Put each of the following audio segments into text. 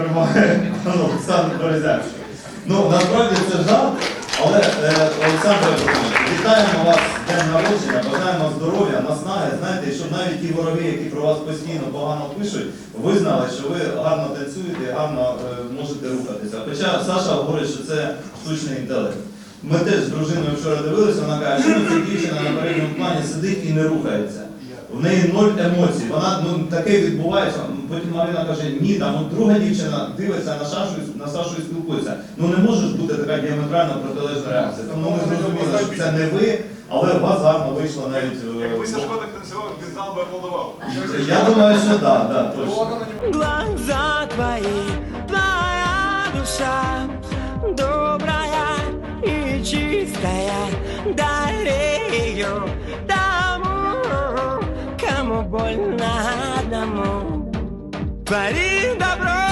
перемагає Олександр Березявський. Ну, насправді це жарт, але е, Олександр вітаємо вас з днем народження, бажаємо здоров'я, наснаги. Знаєте, щоб навіть ті вороги, які про вас постійно погано пишуть, ви знали, що ви гарно танцюєте гарно е, можете рухатися. Хоча Саша говорить, що це штучний інтелект. Ми теж з дружиною вчора дивилися, вона каже, що ця дівчина на передньому плані сидить і не рухається. В неї ноль емоцій. Вона ну таке відбувається. Потім Марина каже, ні, там от друга дівчина дивиться на Сашу, і- на Сашу і спілкується. Ну не може ж бути така діаметрально протилежна реакція. Тому ми зрозуміли, що це не ви, але у вас гарно вийшло навіть. е, Якби Сашко так танцював, він зал би аплодував. Я думаю, що так, да, да, точно. Глаза твои, твоя душа добрая и чистая. Дари ее больно одному. Твори добро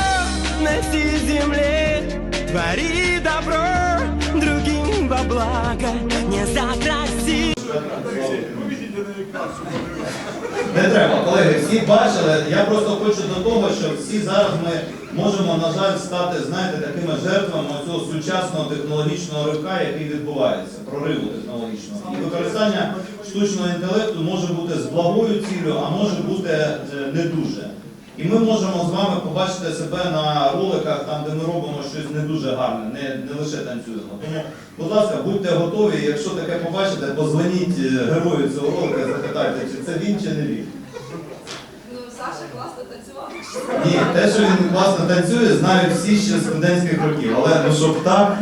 на всей земле, твори добро другим во благо, не за красивость. Не треба, колеги, всі бачили. Я просто хочу до того, що всі зараз ми можемо, на жаль, стати, знаєте, такими жертвами цього сучасного технологічного ривка, який відбувається, прориву технологічного. І використання штучного інтелекту може бути з благою цілею, а може бути е, не дуже. І ми можемо з вами побачити себе на роликах, там, де ми робимо щось не дуже гарне, не, не лише танцюємо. Тому, будь ласка, будьте готові, якщо таке побачите, позвоніть е, герою цього ролика запитайте, не він. Ну, Саша класно танцював. Ні, те, що він класно танцює, знають всі ще з студентських років. Але ну щоб так,